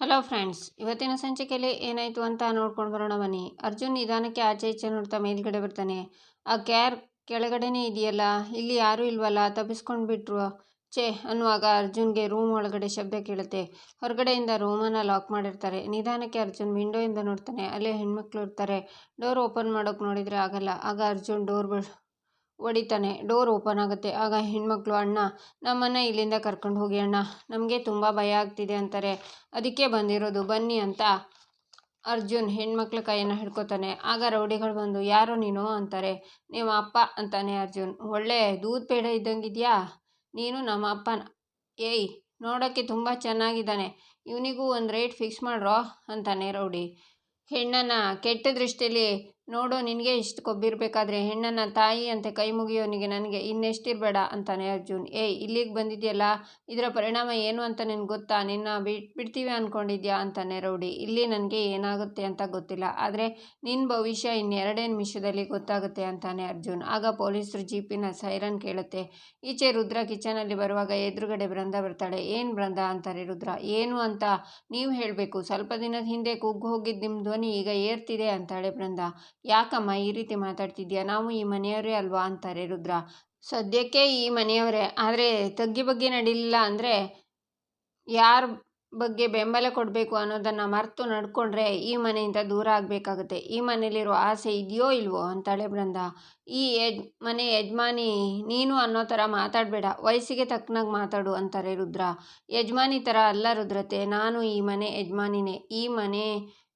Hello friends, ಇವತ್ತಿನ ಸಂಚಿಕೆಯಲ್ಲಿ ಏನಾಯಿತು ಅಂತ ನೋಡ್ಕೊಂಡು ಬರೋಣ ಬನ್ನಿ. ಅರ್ಜುನ್ ನಿಧಾನಕ್ಕೆ ಆಚೆ ಈಚೆ ನೋಡ್ತಾ ಮೇಲ್ಗಡೆ ಬರ್ತಾನೆ. ಆ ಕ್ಯಾರ್ ಕೆಳಗಡೆನೇ ಇದೆಯಲ್ಲ, ಇಲ್ಲಿ ಯಾರೂ ಇಲ್ವಲ್ಲ ತಪ್ಪಿಸ್ಕೊಂಡು ಬಿಟ್ರು. ಛೇ, ಅನ್ನುವಾಗ ಅರ್ಜುನ್ಗೆ ರೂಮ್ ಒಳಗಡೆ ಶಬ್ದ ಕೇಳುತ್ತೆ. ಹೊರಗಡೆಯಿಂದ ರೂಮನ್ನು ಲಾಕ್ ಮಾಡಿರ್ತಾರೆ. ನಿಧಾನಕ್ಕೆ ಅರ್ಜುನ್ ವಿಂಡೋಯಿಂದ ನೋಡ್ತಾನೆ. ಅಲ್ಲೇ ಹೆಣ್ಮಕ್ಳು ಇರ್ತಾರೆ. ಡೋರ್ ಓಪನ್ ಮಾಡೋಕೆ ನೋಡಿದರೆ ಆಗಲ್ಲ. ಆಗ ಅರ್ಜುನ್ ಡೋರ್ ಹೊಡಿತಾನೆ. ಡೋರ್ ಓಪನ್ ಆಗುತ್ತೆ. ಆಗ ಹೆಣ್ಮಕ್ಳು, ಅಣ್ಣ, ನಮ್ಮನ್ನು ಇಲ್ಲಿಂದ ಕರ್ಕೊಂಡು ಹೋಗಿ ಅಣ್ಣ. ನಮಗೆ ತುಂಬ ಭಯ ಆಗ್ತಿದೆ ಅಂತಾರೆ. ಅದಕ್ಕೆ ಬಂದಿರೋದು, ಬನ್ನಿ ಅಂತ ಅರ್ಜುನ್ ಹೆಣ್ಮಕ್ಳ ಕೈಯನ್ನು ಹಿಡ್ಕೊತಾನೆ. ಆಗ ರೌಡಿಗಳು ಬಂದು, ಯಾರೋ ನೀನು? ಅಂತಾರೆ. ನಿಮ್ಮ ಅಪ್ಪ ಅಂತಾನೆ ಅರ್ಜುನ್. ಒಳ್ಳೆ ದೂದ್ ಪೇಡ ಇದ್ದಂಗಿದೆಯಾ? ನೀನು ನಮ್ಮ ಅಪ್ಪನ. ಏಯ್ ನೋಡೋಕ್ಕೆ ತುಂಬ ಚೆನ್ನಾಗಿದ್ದಾನೆ. ಇವನಿಗೂ ಒಂದು ರೇಟ್ ಫಿಕ್ಸ್ ಮಾಡ್ರೋ? ಅಂತಾನೆ ರೌಡಿ. ಹೆಣ್ಣನ್ನು ಕೆಟ್ಟ ದೃಷ್ಟಿಯಲ್ಲಿ ನೋಡು, ನಿನಗೆ ಇಷ್ಟು ಕೊಬ್ಬಿರಬೇಕಾದ್ರೆ ಹೆಣ್ಣನ್ನು ತಾಯಿ ಅಂತ ಕೈ ಮುಗಿಯೋನಿಗೆ ನನಗೆ ಇನ್ನೆಷ್ಟಿರಬೇಡ ಅಂತಾನೆ ಅರ್ಜುನ್. ಏಯ್, ಇಲ್ಲಿಗೆ ಬಂದಿದೆಯಲ್ಲ? ಇದರ ಪರಿಣಾಮ ಏನು ಅಂತ ನಿನಗೆ ಗೊತ್ತಾ? ನಿನ್ನ ಬಿಟ್ ಬಿಡ್ತೀವಿ ಅಂದ್ಕೊಂಡಿದ್ಯಾ ಅಂತಾನೆ ರೌಡಿ. ಇಲ್ಲಿ ನನಗೆ ಏನಾಗುತ್ತೆ ಅಂತ ಗೊತ್ತಿಲ್ಲ. ಆದರೆ ನಿನ್ನ ಭವಿಷ್ಯ ಇನ್ನೆರಡೇ ನಿಮಿಷದಲ್ಲಿ ಗೊತ್ತಾಗುತ್ತೆ ಅಂತಾನೆ ಅರ್ಜುನ್. ಆಗ ಪೊಲೀಸರು ಜೀಪಿನ ಸೈರನ್ ಕೇಳುತ್ತೆ. ಈಚೆ ರುದ್ರ ಕಿಚನಲ್ಲಿ ಬರುವಾಗ ಎದುರುಗಡೆ ಬೃಂದ ಬರ್ತಾಳೆ. ಏನು ಬೃಂದ ಅಂತಾರೆ ರುದ್ರ? ಏನು ಅಂತ ನೀವು ಹೇಳಬೇಕು. ಸ್ವಲ್ಪ ದಿನದ ಹಿಂದೆ ಕುಗ್ಗು ಹೋಗಿದ್ದ ನಿಮ್ಮ ಧ್ವನಿ ಈಗ ಏರ್ತಿದೆ ಅಂತಾಳೆ ಬೃಂದ. ಯಾಕಮ್ಮ ಈ ರೀತಿ ಮಾತಾಡ್ತಿದ್ಯಾ? ನಾವು ಈ ಮನೆಯವರೇ ಅಲ್ವಾ ಅಂತಾರೆ ರುದ್ರ. ಸದ್ಯಕ್ಕೆ ಈ ಮನೆಯವರೇ. ಆದರೆ ತಗ್ಗಿ ಬಗ್ಗೆ ನಡೀಲಿಲ್ಲ ಅಂದರೆ ಯಾರ ಬಗ್ಗೆ ಬೆಂಬಲ ಕೊಡಬೇಕು ಅನ್ನೋದನ್ನು ಮರೆತು ನಡ್ಕೊಂಡ್ರೆ ಈ ಮನೆಯಿಂದ ದೂರ ಆಗಬೇಕಾಗುತ್ತೆ. ಈ ಮನೇಲಿರೋ ಆಸೆ ಇದೆಯೋ ಇಲ್ವೋ ಅಂತಾಳೆ ಬೃಂದ ಈ ಯಜ್, ಮನೆ ಯಜಮಾನಿ, ನೀನು ಅನ್ನೋ ಥರ ಮಾತಾಡಬೇಡ. ವಯಸ್ಸಿಗೆ ತಕ್ಕನಾಗಿ ಮಾತಾಡು ಅಂತಾರೆ ರುದ್ರ. ಯಜಮಾನಿ ಥರ ಅಲ್ಲ ರುದ್ರತೆ. ನಾನು ಈ ಮನೆ ಯಜಮಾನಿನೇ. ಈ ಮನೆ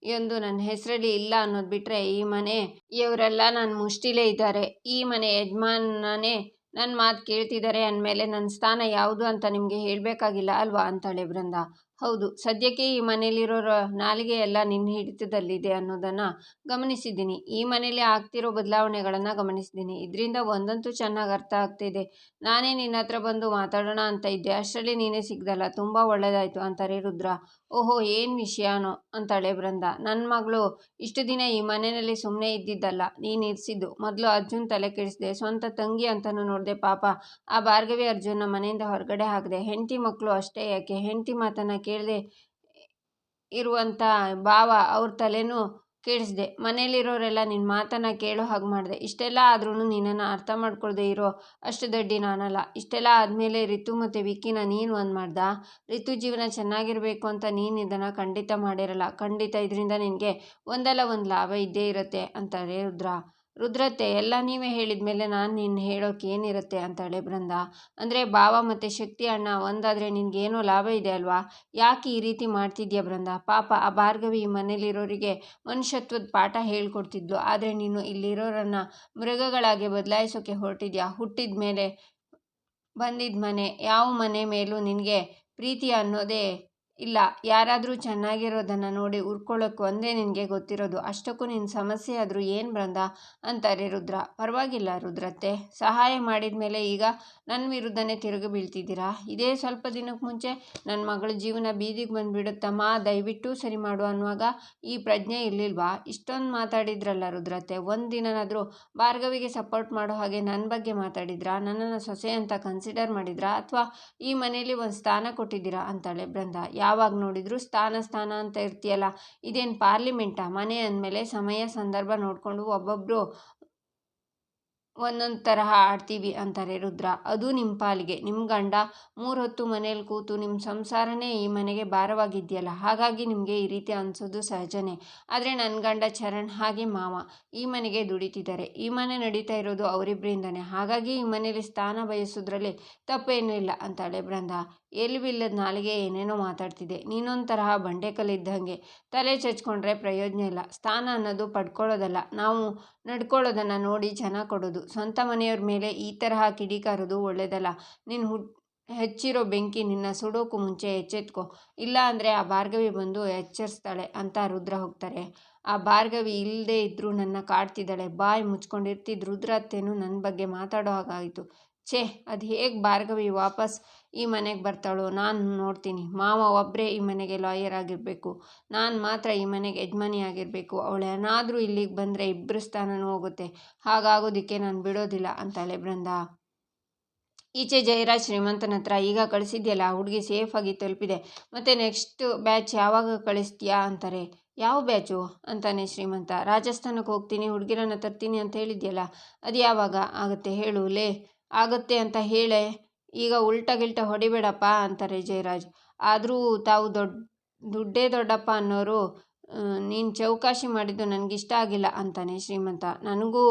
ಎಂದು ನನ್ನ ಹೆಸರಲ್ಲಿ ಇಲ್ಲ ಅನ್ನೋದು ಬಿಟ್ಟರೆ ಈ ಮನೆ ಇವರೆಲ್ಲ ನನ್ನ ಮುಷ್ಟಿಲೇ ಇದ್ದಾರೆ. ಈ ಮನೆ ಯಜಮಾನನೇ ನನ್ನ ಮಾತು ಕೇಳ್ತಿದ್ದಾರೆ ಅಂದಮೇಲೆ ನನ್ನ ಸ್ಥಾನ ಯಾವುದು ಅಂತ ನಿಮಗೆ ಹೇಳಬೇಕಾಗಿಲ್ಲ ಅಲ್ವಾ ಅಂತಾಳೆ ಬೃಂದ ಹೌದು, ಸದ್ಯಕ್ಕೆ ಈ ಮನೆಯಲ್ಲಿರೋ ನಾಲಿಗೆ ಎಲ್ಲ ನಿನ್ನ ಹಿಡಿತದಲ್ಲಿದೆ ಅನ್ನೋದನ್ನು ಗಮನಿಸಿದ್ದೀನಿ. ಈ ಮನೆಯಲ್ಲಿ ಆಗ್ತಿರೋ ಬದಲಾವಣೆಗಳನ್ನು ಗಮನಿಸಿದ್ದೀನಿ. ಇದರಿಂದ ಒಂದಂತೂ ಚೆನ್ನಾಗಿ ಅರ್ಥ ಆಗ್ತಿದೆ. ನಾನೇ ನಿನ್ನ ಹತ್ರ ಬಂದು ಮಾತಾಡೋಣ ಅಂತ ಇದ್ದೆ. ಅಷ್ಟರಲ್ಲಿ ನೀನೇ ಸಿಗ್ದಲ್ಲ ತುಂಬ ಒಳ್ಳೆಯದಾಯಿತು ಅಂತಾರೆ ರುದ್ರ. ಓಹೋ, ಏನು ವಿಷಯನೋ ಅಂತಾಳೆ ಬೃಂದ ನನ್ನ ಮಗಳು ಇಷ್ಟು ದಿನ ಈ ಮನೆಯಲ್ಲಿ ಸುಮ್ಮನೆ ಇದ್ದಿದ್ದಲ್ಲ. ನೀನು ಇರಿಸಿದ್ದು. ಮೊದಲು ಅರ್ಜುನ್ ತಲೆ ಕೆಡಿಸಿದೆ. ಸ್ವಂತ ತಂಗಿ ಅಂತಲೂ ನೋಡಿದೆ ಪಾಪ. ಆ ಭಾರ್ಗವಿ ಅರ್ಜುನ ಮನೆಯಿಂದ ಹೊರಗಡೆ ಹಾಕಿದೆ. ಹೆಂಡತಿ ಮಕ್ಕಳು ಅಷ್ಟೇ ಯಾಕೆ? ಹೆಂಡತಿ ಮಾತನ್ನು ಕೇಳದೆ ಇರುವಂಥ ಭಾವ ಅವ್ರ ತಲೆನೂ ಕೆಡಿಸ್ದೆ. ಮನೇಲಿರೋರೆಲ್ಲ ನಿನ್ನ ಮಾತನ್ನು ಕೇಳೋ ಹಾಗೆ ಮಾಡಿದೆ. ಇಷ್ಟೆಲ್ಲ ಆದ್ರೂ ನಿನ್ನನ್ನು ಅರ್ಥ ಮಾಡ್ಕೊಳ್ದೆ ಇರೋ ಅಷ್ಟು ದಡ್ಡಿ ನಾನಲ್ಲ. ಇಷ್ಟೆಲ್ಲ ಆದಮೇಲೆ ರಿತು ಮತ್ತು ವಿಕ್ಕಿನ ನೀನು ಒಂದು ಮಾಡ್ದ? ರಿತು ಜೀವನ ಚೆನ್ನಾಗಿರಬೇಕು ಅಂತ ನೀನು ಇದನ್ನು ಖಂಡಿತ ಮಾಡಿರಲ್ಲ. ಖಂಡಿತ ಇದರಿಂದ ನಿನಗೆ ಒಂದಲ್ಲ ಒಂದು ಲಾಭ ಇದ್ದೇ ಇರುತ್ತೆ ಅಂತಾರೆ ರುದ್ರ. ರುದ್ರತೆ ಎಲ್ಲ ನೀವೇ ಹೇಳಿದ ಮೇಲೆ ನಾನು ನಿನ್ನ ಹೇಳೋಕೆ ಏನಿರುತ್ತೆ ಅಂತಾಳೆ ಬೃಂದ. ಅಂದರೆ ಭಾವ ಮತ್ತು ಶಕ್ತಿ ಅಣ್ಣ ಒಂದಾದರೆ ನಿನಗೇನೋ ಲಾಭ ಇದೆ ಅಲ್ವಾ? ಯಾಕೆ ಈ ರೀತಿ ಮಾಡ್ತಿದ್ಯಾ ಬೃಂದ? ಪಾಪ ಆ ಭಾರ್ಗವಿ ಮನೇಲಿರೋರಿಗೆ ಮನುಷ್ಯತ್ವದ ಪಾಠ ಹೇಳ್ಕೊಡ್ತಿದ್ಲು. ಆದರೆ ನೀನು ಇಲ್ಲಿರೋರನ್ನು ಮೃಗಗಳಾಗಿ ಬದಲಾಯಿಸೋಕೆ ಹೊರಟಿದ್ಯಾ? ಹುಟ್ಟಿದ ಮೇಲೆ ಬಂದಿದ್ದ ಮನೆ, ಯಾವ ಮನೆ ಮೇಲೂ ನಿನಗೆ ಪ್ರೀತಿ ಅನ್ನೋದೇ ಇಲ್ಲ, ಯಾರಾದರೂ ಚೆನ್ನಾಗಿರೋದನ್ನು ನೋಡಿ ಉರ್ಕೊಳ್ಳೋಕೆ ಒಂದೇ ನಿನಗೆ ಗೊತ್ತಿರೋದು. ಅಷ್ಟಕ್ಕೂ ನಿನ್ನ ಸಮಸ್ಯೆ ಆದರೂ ಏನು ಬೃಂದ? ಅಂತಾರೆ ರುದ್ರ. ಪರವಾಗಿಲ್ಲ ರುದ್ರತ್ತೆ. ಸಹಾಯ ಮಾಡಿದ ಮೇಲೆ ಈಗ ನನ್ನ ವಿರುದ್ಧನೇ ತಿರುಗಿ ಬೀಳ್ತಿದ್ದೀರಾ? ಇದೇ ಸ್ವಲ್ಪ ದಿನಕ್ಕೆ ಮುಂಚೆ ನನ್ನ ಮಗಳ ಜೀವನ ಬೀದಿಗೆ ಬಂದುಬಿಡುತ್ತಮ್ಮ ದಯವಿಟ್ಟು ಸರಿ ಮಾಡು ಅನ್ನುವಾಗ ಈ ಪ್ರಜ್ಞೆ ಇರಲಿಲ್ವಾ? ಇಷ್ಟೊಂದು ಮಾತಾಡಿದ್ರಲ್ಲ ರುದ್ರತೆ ಒಂದು ದಿನನಾದರೂ ಭಾರ್ಗವಿಗೆ ಸಪೋರ್ಟ್ ಮಾಡೋ ಹಾಗೆ ನನ್ನ ಬಗ್ಗೆ ಮಾತಾಡಿದ್ರಾ? ನನ್ನನ್ನು ಸೊಸೆ ಅಂತ ಕನ್ಸಿಡರ್ ಮಾಡಿದ್ರಾ? ಅಥವಾ ಈ ಮನೆಯಲ್ಲಿ ಒಂದು ಸ್ಥಾನ ಕೊಟ್ಟಿದ್ದೀರಾ? ಅಂತಾಳೆ ಬೃಂದ. ಯಾವಾಗ ನೋಡಿದ್ರು ಸ್ಥಾನ ಸ್ಥಾನ ಅಂತ ಇರ್ತೀಯಲ್ಲ, ಇದೇನು ಪಾರ್ಲಿಮೆಂಟಾ ಮನೆ ಅಂದಮೇಲೆ ಸಮಯ, ಸಂದರ್ಭ ನೋಡಿಕೊಂಡು ಒಬ್ಬೊಬ್ಬರು ಒಂದೊಂದು ತರಹ ಆಡ್ತೀವಿ ಅಂತಾರೆ ರುದ್ರ. ಅದು ನಿಮ್ಮ ಪಾಲಿಗೆ. ನಿಮ್ಮ ಗಂಡ ಮೂರು ಹೊತ್ತು ಮನೇಲಿ ಕೂತು ನಿಮ್ಮ ಸಂಸಾರನೇ ಈ ಮನೆಗೆ ಭಾರವಾಗಿದೆಯಲ್ಲ, ಹಾಗಾಗಿ ನಿಮಗೆ ಈ ರೀತಿ ಅನಿಸೋದು ಸಹಜನೇ. ಆದರೆ ನನ್ನ ಗಂಡ ಚರಣ್ ಹಾಗೆ ಮಾವ. ಈ ಮನೆಗೆ ದುಡಿತಿದ್ದಾರೆ. ಈ ಮನೆ ನಡೀತಾ ಇರೋದು ಅವರಿಬ್ಬರಿಂದನೇ ಹಾಗಾಗಿ ಈ ಮನೇಲಿ ಸ್ಥಾನ ಬಯಸೋದ್ರಲ್ಲಿ ತಪ್ಪೇನೂ ಇಲ್ಲ ಅಂತಾಳೆ ಬೃಂದ. ಎಲ್ಲಿಬಿಲ್ಲದ ನಾಲಿಗೆ ಏನೇನೋ ಮಾತಾಡ್ತಿದೆ ನೀನೊಂದು ತರಹ ಬಂಡೆಕಲ್ಲಿದ್ದಂಗೆ ತಲೆ ಚಚ್ಕೊಂಡ್ರೆ ಪ್ರಯೋಜನ ಇಲ್ಲ. ಸ್ಥಾನ ಅನ್ನೋದು ಪಡ್ಕೊಳ್ಳೋದಲ್ಲ. ನಾವು ನಡ್ಕೊಳ್ಳೋದನ್ನು ನೋಡಿ ಜನ ಕೊಡೋದು. ಸ್ವಂತ ಮನೆಯವ್ರ ಮೇಲೆ ಈ ತರಹ ಕಿಡಿಕಾರೋದು ಒಳ್ಳೆಯದಲ್ಲ ನೀನು ಹುಟ್ ಹೆಚ್ಚಿರೋ ಬೆಂಕಿ ನಿನ್ನ ಸುಡೋಕು ಮುಂಚೆ ಎಚ್ಚೆತ್ಕೋ. ಇಲ್ಲ ಅಂದರೆ ಆ ಭಾರ್ಗವಿ ಬಂದು ಎಚ್ಚರಿಸ್ತಾಳೆ ಅಂತ ರುದ್ರ ಹೋಗ್ತಾರೆ. ಆ ಭಾರ್ಗವಿ ಇಲ್ಲದೇ ಇದ್ದರೂ ನನ್ನ ಕಾಡ್ತಿದ್ದಾಳೆ. ಬಾಯಿ ಮುಚ್ಕೊಂಡಿರ್ತಿದ್ದು ರುದ್ರತ್ತೇನು ನನ್ನ ಬಗ್ಗೆ ಮಾತಾಡೋ ಹಾಗಾಯಿತು. ಛೇ, ಅದು ಹೇಗೆ ಭಾರ್ಗವಿ ವಾಪಸ್ ಈ ಮನೆಗೆ ಬರ್ತಾಳೋ? ನಾನು ನೋಡ್ತೀನಿ. ಮಾವ ಒಬ್ಬರೇ ಈ ಮನೆಗೆ ಲಾಯರ್ ಆಗಿರಬೇಕು. ನಾನು ಮಾತ್ರ ಈ ಮನೆಗೆ ಯಜಮಾನಿ ಆಗಿರಬೇಕು. ಅವಳು ಏನಾದರೂ ಇಲ್ಲಿಗೆ ಬಂದರೆ ಇಬ್ಬರು ಸ್ಥಾನನೂ ಹೋಗುತ್ತೆ. ಹಾಗಾಗೋದಕ್ಕೆ ನಾನು ಬಿಡೋದಿಲ್ಲ ಅಂತಾಳೆ ಬೃಂದ. ಈಚೆ ಜಯರಾಜ್ ಶ್ರೀಮಂತನ ಹತ್ರ, ಈಗ ಕಳಿಸಿದ್ಯಲ್ಲ ಹುಡುಗಿ ಸೇಫಾಗಿ ತಲುಪಿದೆ. ಮತ್ತು ನೆಕ್ಸ್ಟ್ ಬ್ಯಾಚ್ ಯಾವಾಗ ಕಳಿಸ್ತೀಯಾ? ಅಂತಾರೆ. ಯಾವ ಬ್ಯಾಚು ಅಂತಾನೆ ಶ್ರೀಮಂತ. ರಾಜಸ್ಥಾನಕ್ಕೆ ಹೋಗ್ತೀನಿ, ಹುಡುಗಿರನ್ನ ತರ್ತೀನಿ ಅಂತ ಹೇಳಿದ್ಯಲ್ಲ, ಅದು ಯಾವಾಗ? ಆಗುತ್ತೆ, ಹೇಳು, ಲೇ. ಆಗುತ್ತೆ ಅಂತ ಹೇಳೆ, ಈಗ ಉಲ್ಟಾ ಗಿಲ್ಟ ಹೊಡಿಬೇಡಪ್ಪ ಅಂತಾರೆ ಜಯರಾಜ್. ಆದರೂ ತಾವು ದೊಡ್ಡ ದುಡ್ಡೇ ದೊಡ್ಡಪ್ಪ ಅನ್ನೋರು ನೀನು ಚೌಕಾಶಿ ಮಾಡಿದ್ದು ನನಗಿಷ್ಟ ಆಗಿಲ್ಲ ಅಂತಾನೆ ಶ್ರೀಮಂತ. ನನಗೂ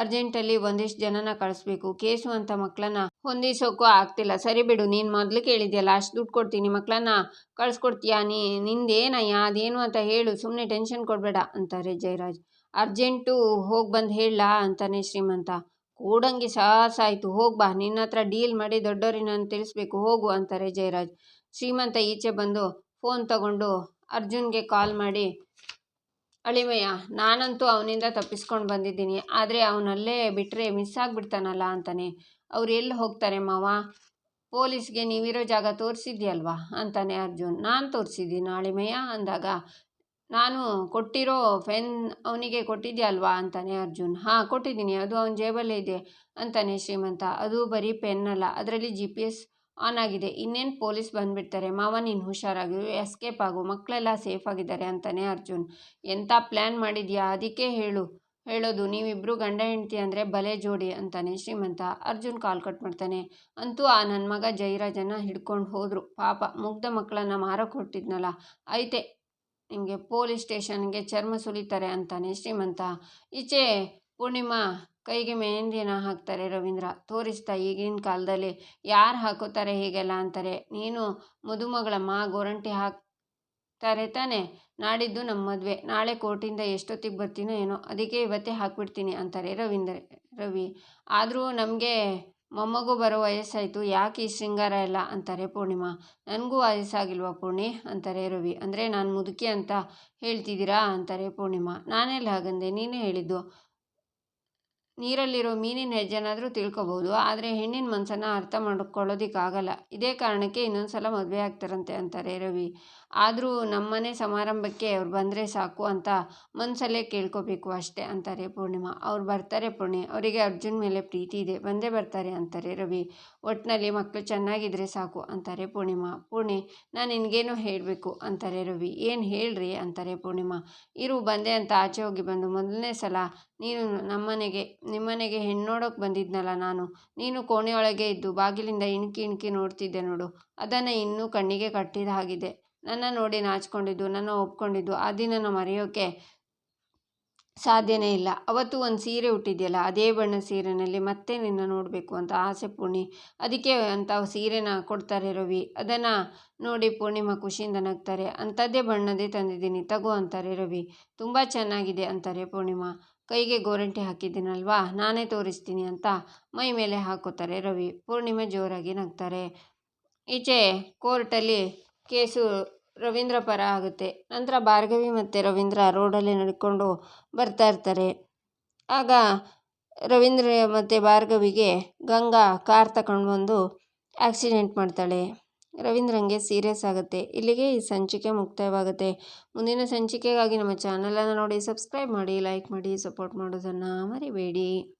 ಅರ್ಜೆಂಟಲ್ಲಿ ಒಂದಿಷ್ಟು ಜನನ ಕಳಿಸ್ಬೇಕು. ಕೇಸು ಅಂತ ಮಕ್ಕಳನ್ನ ಹೊಂದಿಸೋಕ್ಕೂ ಆಗ್ತಿಲ್ಲ. ಸರಿ ಬಿಡು, ನೀನು ಮೊದಲು ಕೇಳಿದ್ಯಲ್ಲ, ಅಷ್ಟು ದುಡ್ಡು ಕೊಡ್ತೀನಿ ಮಕ್ಕಳನ್ನ ಕಳಿಸ್ಕೊಡ್ತೀಯಾ? ನೀ, ನಿಂದೇನಯ್ಯ? ಅದೇನು ಅಂತ ಹೇಳು ಸುಮ್ಮನೆ ಟೆನ್ಷನ್ ಕೊಡಬೇಡ ಅಂತಾರೆ ಜಯರಾಜ್. ಅರ್ಜೆಂಟು ಹೋಗಿ ಬಂದು ಹೇಳಲಾ ಅಂತಾನೆ ಶ್ರೀಮಂತ. ಕೂಡಂಗಿ ಹೋಗಿ ಬಾ, ನಿನ್ನ ಹತ್ರ ಡೀಲ್ ಮಾಡಿ ದೊಡ್ಡವರಿಗೆ ನಾನು ತಿಳಿಸ್ಬೇಕು. ಹೋಗು ಅಂತಾರೆ ಜಯರಾಜ್. ಶ್ರೀಮಂತ ಈಚೆ ಬಂದು ಫೋನ್ ತಗೊಂಡು ಅರ್ಜುನ್ಗೆ ಕಾಲ್ ಮಾಡಿ, ಅಳಿಮಯ್ಯ, ನಾನಂತೂ ಅವನಿಂದ ತಪ್ಪಿಸ್ಕೊಂಡು ಬಂದಿದ್ದೀನಿ. ಆದರೆ ಅವನಲ್ಲೇ ಬಿಟ್ಟರೆ ಮಿಸ್ ಆಗಿಬಿಡ್ತಾನಲ್ಲ ಅಂತಾನೆ. ಅವ್ರು ಎಲ್ಲಿ ಹೋಗ್ತಾರೆ ಮಾವ? ಪೊಲೀಸ್ಗೆ ನೀವಿರೋ ಜಾಗ ತೋರಿಸಿದ್ಯಲ್ವಾ? ಅಂತಾನೆ ಅರ್ಜುನ್. ನಾನು ತೋರಿಸಿದ್ದೀನಿ ಅಳಿಮಯ್ಯ? ಅಂದಾಗ ನಾನು ಕೊಟ್ಟಿರೋ ಫೆನ್ ಅವನಿಗೆ ಕೊಟ್ಟಿದ್ಯಲ್ವಾ ಅಂತಾನೆ ಅರ್ಜುನ್. ಹಾಂ, ಕೊಟ್ಟಿದ್ದೀನಿ. ಅದು ಅವನ ಜೇಬಲ್ಲೇ ಇದೆ ಅಂತಾನೆ ಶ್ರೀಮಂತ. ಅದು ಬರೀ ಪೆನ್ ಅಲ್ಲ, ಅದರಲ್ಲಿ ಜಿ ಪಿ ಎಸ್ ಆನ್ ಆಗಿದೆ. ಇನ್ನೇನು ಪೊಲೀಸ್ ಬಂದುಬಿಡ್ತಾರೆ? ಮಾವ, ನೀನು ಹುಷಾರಾಗಿ ಎಸ್ಕೇಪ್ ಆಗು. ಮಕ್ಕಳೆಲ್ಲ ಸೇಫ್ ಆಗಿದ್ದಾರೆ ಅಂತಾನೆ ಅರ್ಜುನ್. ಎಂಥ ಪ್ಲ್ಯಾನ್ ಮಾಡಿದ್ಯಾ? ಅದಕ್ಕೆ ಹೇಳು. ಹೇಳೋದು ನೀವಿಬ್ಬರು ಗಂಡ ಹೆಂಡತಿ ಅಂದರೆ ಬಲೆ ಜೋಡಿ ಅಂತಾನೆ ಶ್ರೀಮಂತ. ಅರ್ಜುನ್ ಕಾಲ್ ಕಟ್ ಮಾಡ್ತಾನೆ. ಅಂತೂ ಆ ನನ್ನ ಮಗ ಜಯರಾಜನ ಹಿಡ್ಕೊಂಡು ಹೋದರು. ಪಾಪ, ಮುಗ್ಧ ಮಕ್ಕಳನ್ನ ಮಾರಕ್ಕೆ ಹೊರಟಿದ್ನಲ್ಲ. ಐತೆ ನಿಮಗೆ ಪೊಲೀಸ್ ಸ್ಟೇಷನ್ಗೆ ಚರ್ಮ ಸುಲಿತಾರೆ ಅಂತಾನೆ ಶ್ರೀಮಂತ. ಈಚೆ ಪೂರ್ಣಿಮಾ ಕೈಗೆ ಮೆಹಂದಿನ ಹಾಕ್ತಾರೆ ರವೀಂದ್ರ. ತೋರಿಸ್ತಾ ಈಗಿನ ಕಾಲದಲ್ಲಿ ಯಾರು ಹಾಕೋತಾರೆ ಹೀಗೆಲ್ಲ ಅಂತಾರೆ. ನೀನು ಮಾ ಗೋರಂಟಿ ಹಾಕ್ತಾರೆ ತಾನೆ. ನಾಡಿದ್ದು ನಮ್ಮ ಮದುವೆ. ನಾಳೆ ಕೋರ್ಟಿಂದ ಎಷ್ಟೊತ್ತಿಗೆ ಬರ್ತೀನೋ ಏನೋ. ಅದಕ್ಕೆ ಇವತ್ತೇ ಹಾಕ್ಬಿಡ್ತೀನಿ ಅಂತಾರೆ ರವೀಂದ್ರ, ರವಿ. ಆದರೂ ನಮಗೆ ಮೊಮ್ಮಗು ಬರೋ ವಯಸ್ಸಾಯಿತು, ಯಾಕೆ ಈ ಶೃಂಗಾರ ಎಲ್ಲ ಅಂತಾರೆ ಪೂರ್ಣಿಮಾ. ನನಗೂ ವಯಸ್ಸಾಗಿಲ್ವಾ ಪೂರ್ಣಿ? ಅಂತಾರೆ ರವಿ. ಅಂದರೆ ನಾನು ಮುದುಕಿ ಅಂತ ಹೇಳ್ತಿದ್ದೀರಾ? ಅಂತಾರೆ ಪೂರ್ಣಿಮಾ. ನಾನೆಲ್ಲ ಹಾಗಂದೆ, ನೀನೇ ಹೇಳಿದ್ದು. ನೀರಲ್ಲಿರೋ ಮೀನಿನ ಹೆಜ್ಜೆನಾದರೂ ತಿಳ್ಕೊಬೋದು. ಆದರೆ ಹೆಣ್ಣಿನ ಮನಸ್ಸನ್ನು ಅರ್ಥ ಮಾಡ್ಕೊಳ್ಳೋದಕ್ಕಾಗಲ್ಲ. ಇದೇ ಕಾರಣಕ್ಕೆ ಇನ್ನೊಂದು ಸಲ ಮದುವೆ ಆಗ್ತಾರಂತೆ ಅಂತಾರೆ ರವಿ. ಆದರೂ ನಮ್ಮನೆ ಸಮಾರಂಭಕ್ಕೆ ಅವ್ರು ಬಂದರೆ ಸಾಕು ಅಂತ ಮನಸ್ಸಲ್ಲೇ ಕೇಳ್ಕೋಬೇಕು ಅಷ್ಟೇ ಅಂತಾರೆ ಪೂರ್ಣಿಮಾ. ಅವ್ರು ಬರ್ತಾರೆ ಪೂರ್ಣಿ ಅವರಿಗೆ ಅರ್ಜುನ್ ಮೇಲೆ ಪ್ರೀತಿ ಇದೆ. ಬಂದೇ ಬರ್ತಾರೆ ಅಂತಾರೆ ರವಿ. ಒಟ್ಟಿನಲ್ಲಿ ಮಕ್ಕಳು ಚೆನ್ನಾಗಿದ್ರೆ ಸಾಕು ಅಂತಾರೆ ಪೂರ್ಣಿಮಾ. ಪೂರ್ಣಿ, ನಾನು ನಿನಗೇನು ಹೇಳಬೇಕು ಅಂತಾರೆ ರವಿ. ಏನು ಹೇಳ್ರಿ ಅಂತಾರೆ ಪೂರ್ಣಿಮಾ. ಇರು, ಬಂದೆ ಅಂತ ಆಚೆ ಹೋಗಿ ಬಂದು ಮೊದಲನೇ ಸಲ ನೀನು ನಮ್ಮನೆಗೆ ನಿಮ್ಮನೆಗೆ ಹೆಣ್ಣೋಡೋಕೆ ಬಂದಿದ್ನಲ್ಲ ನಾನು. ನೀನು ಕೋಣೆಯೊಳಗೆ ಇದ್ದು ಬಾಗಿಲಿಂದ ಇಣುಕಿ ಇಣುಕಿ ನೋಡ್ತಿದ್ದೆ ನೋಡು. ಅದನ್ನು ಇನ್ನೂ ಕಣ್ಣಿಗೆ ಕಟ್ಟಿದ ಹಾಗಿದೆ. ನನ್ನ ನೋಡಿ ನಾಚಿಕೊಂಡಿದ್ದು, ನನ್ನ ಒಪ್ಕೊಂಡಿದ್ದು, ಆ ದಿನನ ಮರೆಯೋಕೆ ಸಾಧ್ಯನೇ ಇಲ್ಲ. ಅವತ್ತು ಒಂದು ಸೀರೆ ಹುಟ್ಟಿದೆಯಲ್ಲ ಅದೇ ಬಣ್ಣ ಸೀರೆನಲ್ಲಿ ಮತ್ತೆ ನಿನ್ನ ನೋಡಬೇಕು ಅಂತ ಆಸೆ ಪೂರ್ಣಿ. ಅದಕ್ಕೆ ಅಂತ ಸೀರೆನ ಕೊಡ್ತಾರೆ ರವಿ. ಅದನ್ನು ನೋಡಿ ಪೂರ್ಣಿಮಾ ಖುಷಿಯಿಂದ ನಗ್ತಾರೆ. ಅಂಥದ್ದೇ ಬಣ್ಣದೇ ತಂದಿದ್ದೀನಿ, ತಗೋ ಅಂತಾರೆ ರವಿ. ತುಂಬ ಚೆನ್ನಾಗಿದೆ, ಅಂತಾರೆ ಪೂರ್ಣಿಮಾ. ಕೈಗೆ ಗೋರಂಟಿ ಹಾಕಿದ್ದೀನಲ್ವಾ? ನಾನೇ ತೋರಿಸ್ತೀನಿ ಅಂತ ಮೈ ಮೇಲೆ ಹಾಕೋತಾರೆ ರವಿ. ಪೂರ್ಣಿಮೆ ಜೋರಾಗಿ ನಗ್ತಾರೆ. ಈಚೆ ಕೋರ್ಟಲ್ಲಿ ಕೇಸು ರವೀಂದ್ರ ಪರ ಆಗುತ್ತೆ. ನಂತರ ಭಾರ್ಗವಿ ಮತ್ತು ರವೀಂದ್ರ ರೋಡಲ್ಲಿ ನಡ್ಕೊಂಡು ಬರ್ತಾ ಇರ್ತಾರೆ. ಆಗ ರವೀಂದ್ರ ಮತ್ತು ಭಾರ್ಗವಿಗೆ ಗಂಗಾ ಕಾರ್ ತಗೊಂಡು ಬಂದು ಆಕ್ಸಿಡೆಂಟ್ ಮಾಡ್ತಾಳೆ. ರವೀಂದ್ರಂಗೆ ಸೀರಿಯಸ್ ಆಗುತ್ತೆ. ಇಲ್ಲಿಗೆ ಈ ಸಂಚಿಕೆ ಮುಕ್ತಾಯವಾಗುತ್ತೆ. ಮುಂದಿನ ಸಂಚಿಕೆಗಾಗಿ ನಮ್ಮ ಚಾನಲನ್ನು ನೋಡಿ, ಸಬ್ಸ್ಕ್ರೈಬ್ ಮಾಡಿ, ಲೈಕ್ ಮಾಡಿ, ಸಪೋರ್ಟ್ ಮಾಡೋದನ್ನು ಮರಿಬೇಡಿ.